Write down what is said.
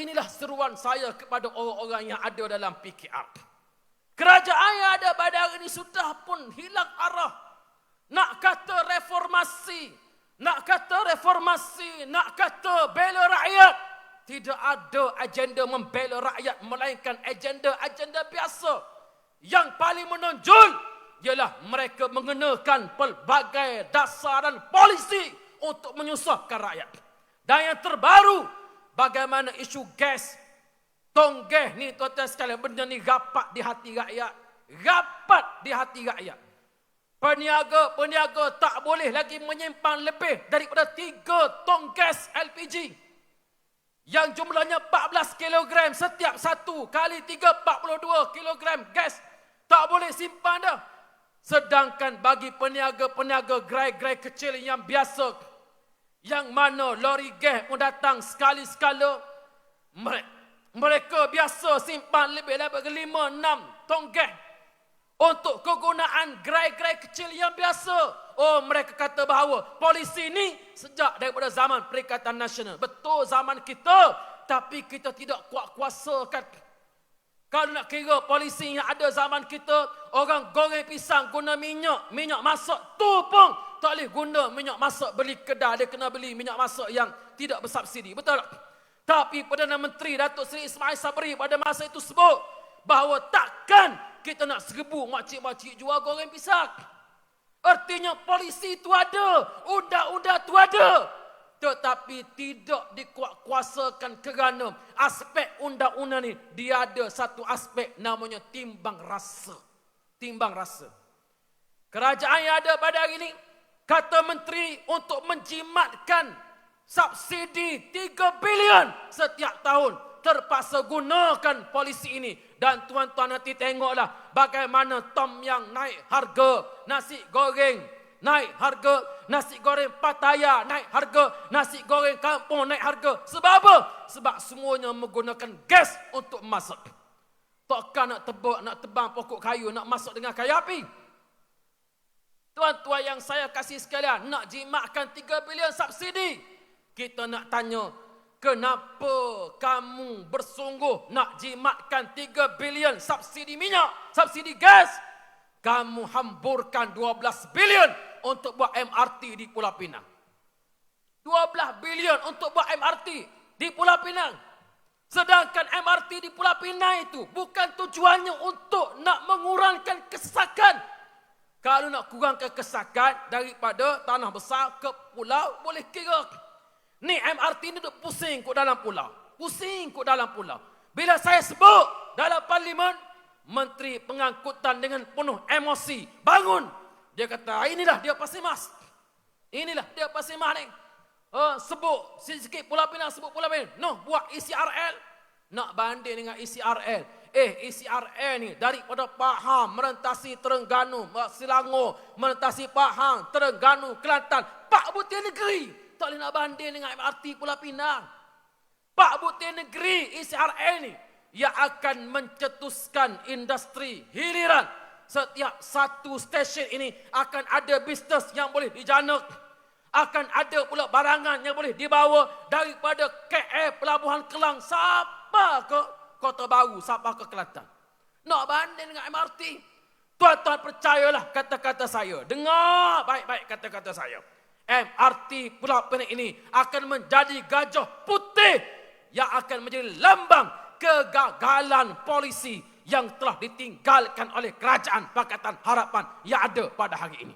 Inilah seruan saya kepada orang-orang yang ada dalam PKR. Kerajaan yang ada pada hari ini sudah pun hilang arah. Nak kata reformasi, nak kata reformasi, nak kata bela rakyat. Tidak ada agenda membela rakyat melainkan agenda-agenda biasa. Yang paling menonjol ialah mereka mengenakan pelbagai dasaran polisi untuk menyusahkan rakyat. Dan yang terbaru, bagaimana isu gas? Tonggeh ni tuan-tuan sekalian benda ni rapat di hati rakyat. Rapat di hati rakyat. Peniaga-peniaga tak boleh lagi menyimpan lebih daripada 3 tong gas LPG yang jumlahnya 14 kg setiap satu kali 3 42 kg gas. Tak boleh simpan dah. Sedangkan bagi peniaga-peniaga gerai-gerai kecil yang biasa yang mana lori gas pun datang sekali-sekala mereka biasa simpan lebih daripada lima enam tong gas untuk kegunaan gerai-gerai kecil yang biasa. Oh mereka kata bahawa polisi ini sejak daripada zaman Perikatan Nasional. Betul zaman kita tapi kita tidak kuat kuasakan. Kalau nak kira polisi yang ada zaman kita, orang goreng pisang guna minyak, minyak masak tu pun tak boleh guna minyak masak beli kedai. Dia kena beli minyak masak yang tidak bersubsidi. Betul tak? Tapi Perdana Menteri Datuk Seri Ismail Sabri pada masa itu sebut bahawa takkan kita nak serbu makcik-makcik jual goreng pisang. Artinya polisi itu ada undang-undang itu ada. Tetapi tidak dikuatkuasakan kerana aspek undang-undang ini dia ada satu aspek namanya timbang rasa. Timbang rasa. Kerajaan yang ada pada hari ini kata menteri untuk menjimatkan subsidi 3 bilion setiap tahun. Terpaksa gunakan polisi ini. Dan tuan-tuan nanti tengoklah bagaimana tom yang naik harga nasi goreng. Naik harga nasi goreng Pattaya naik harga nasi goreng kampung naik harga sebab apa? Sebab semuanya menggunakan gas untuk masak. Takkan nak tebak nak tebang pokok kayu nak masak dengan kayu api Tuan-tuan yang saya kasih sekalian, nak jimatkan 3 bilion subsidi. Kita nak tanya, kenapa kamu bersungguh nak jimatkan 3 bilion subsidi minyak, subsidi gas? Kamu hamburkan 12 bilion untuk buat MRT di Pulau Pinang. 12 bilion untuk buat MRT di Pulau Pinang. Sedangkan MRT di Pulau Pinang itu bukan tujuannya untuk nak mengurangkan kesesakan kalau nak kurangkan kesakan daripada tanah besar ke pulau, boleh kira. Ni MRT ni duduk pusing ke dalam pulau. Pusing ke dalam pulau. Bila saya sebut dalam parlimen, Menteri Pengangkutan dengan penuh emosi, bangun. Dia kata, inilah dia pasti mas. Inilah dia pasti mas ni. Uh, sebut sikit Pulau Pinang, sebut Pulau Pinang. No, buat ECRL. Nak banding dengan ECRL eh ECRA ni daripada Pahang merentasi Terengganu, Selangor, merentasi Pahang, Terengganu, Kelantan, Pak Butir Negeri. Tak boleh nak banding dengan MRT Pulau Pinang. Pak Butir Negeri ECRA ni yang akan mencetuskan industri hiliran. Setiap satu stesen ini akan ada bisnes yang boleh dijanak. Akan ada pula barangan yang boleh dibawa daripada KL Pelabuhan Kelang. Siapa ke Kota Baru sampai ke Kelantan. Nak banding dengan MRT. Tuan-tuan percayalah kata-kata saya. Dengar baik-baik kata-kata saya. MRT Pulau Pinang ini akan menjadi gajah putih yang akan menjadi lambang kegagalan polisi yang telah ditinggalkan oleh kerajaan Pakatan Harapan yang ada pada hari ini.